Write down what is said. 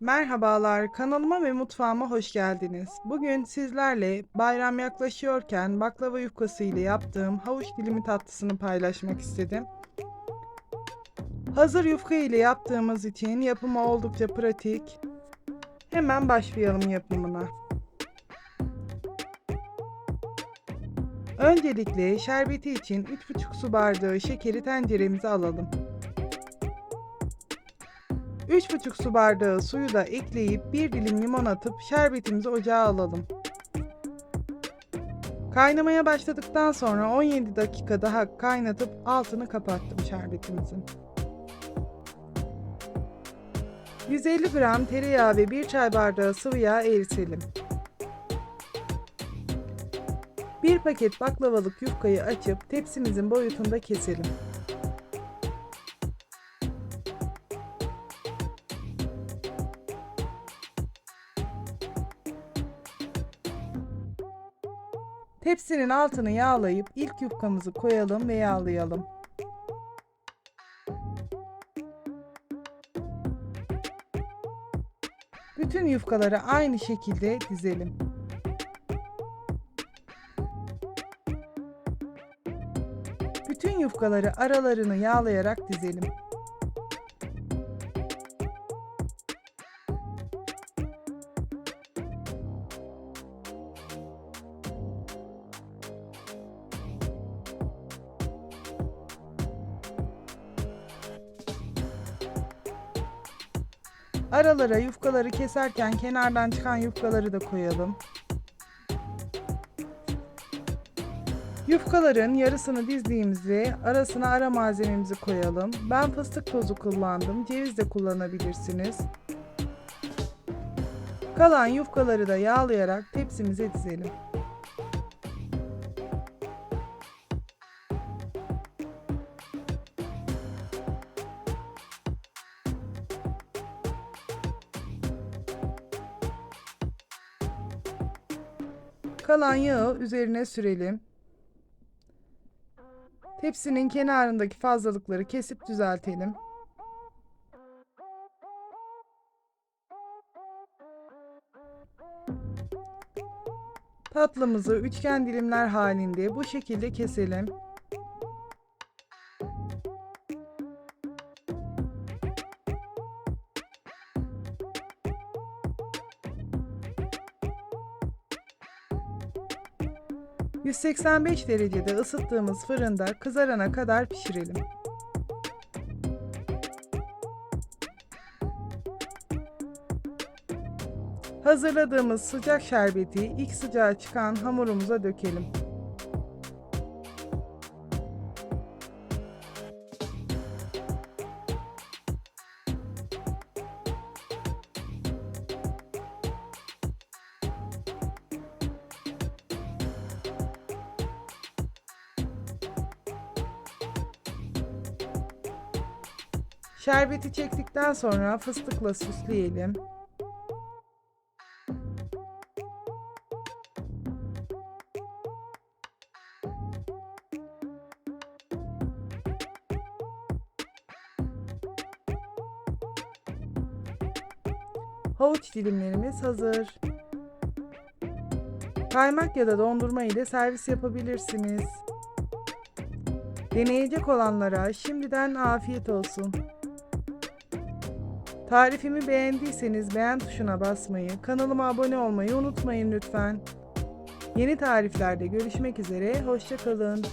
Merhabalar, kanalıma ve mutfağıma hoş geldiniz. Bugün sizlerle bayram yaklaşıyorken baklava yufkası ile yaptığım havuç dilimi tatlısını paylaşmak istedim. Hazır yufka ile yaptığımız için yapımı oldukça pratik. Hemen başlayalım yapımına. Öncelikle şerbeti için 3,5 su bardağı şekeri tenceremize alalım. 3,5 su bardağı suyu da ekleyip bir dilim limon atıp şerbetimizi ocağa alalım. Kaynamaya başladıktan sonra 17 dakika daha kaynatıp altını kapattım şerbetimizin. 150 gram tereyağı ve 1 çay bardağı sıvı yağ eritelim. 1 paket baklavalık yufkayı açıp tepsimizin boyutunda keselim. Tepsinin altını yağlayıp ilk yufkamızı koyalım ve yağlayalım. Bütün yufkaları aynı şekilde dizelim. Bütün yufkaları aralarını yağlayarak dizelim. Aralara yufkaları keserken kenardan çıkan yufkaları da koyalım. Yufkaların yarısını dizdiğimizde arasına ara malzememizi koyalım. Ben fıstık tozu kullandım. Ceviz de kullanabilirsiniz. Kalan yufkaları da yağlayarak tepsimize dizelim. Kalan yağı üzerine sürelim. Tepsinin kenarındaki fazlalıkları kesip düzeltelim. Tatlımızı üçgen dilimler halinde bu şekilde keselim. ...185 derecede ısıttığımız fırında kızarana kadar pişirelim. Hazırladığımız sıcak şerbeti ilk sıcağı çıkan hamurumuza dökelim. Şerbeti çektikten sonra fıstıkla süsleyelim. Havuç dilimlerimiz hazır. Kaymak ya da dondurma ile servis yapabilirsiniz. Deneyecek olanlara şimdiden afiyet olsun. Tarifimi beğendiyseniz beğen tuşuna basmayı, kanalıma abone olmayı unutmayın lütfen. Yeni tariflerde görüşmek üzere, hoşçakalın.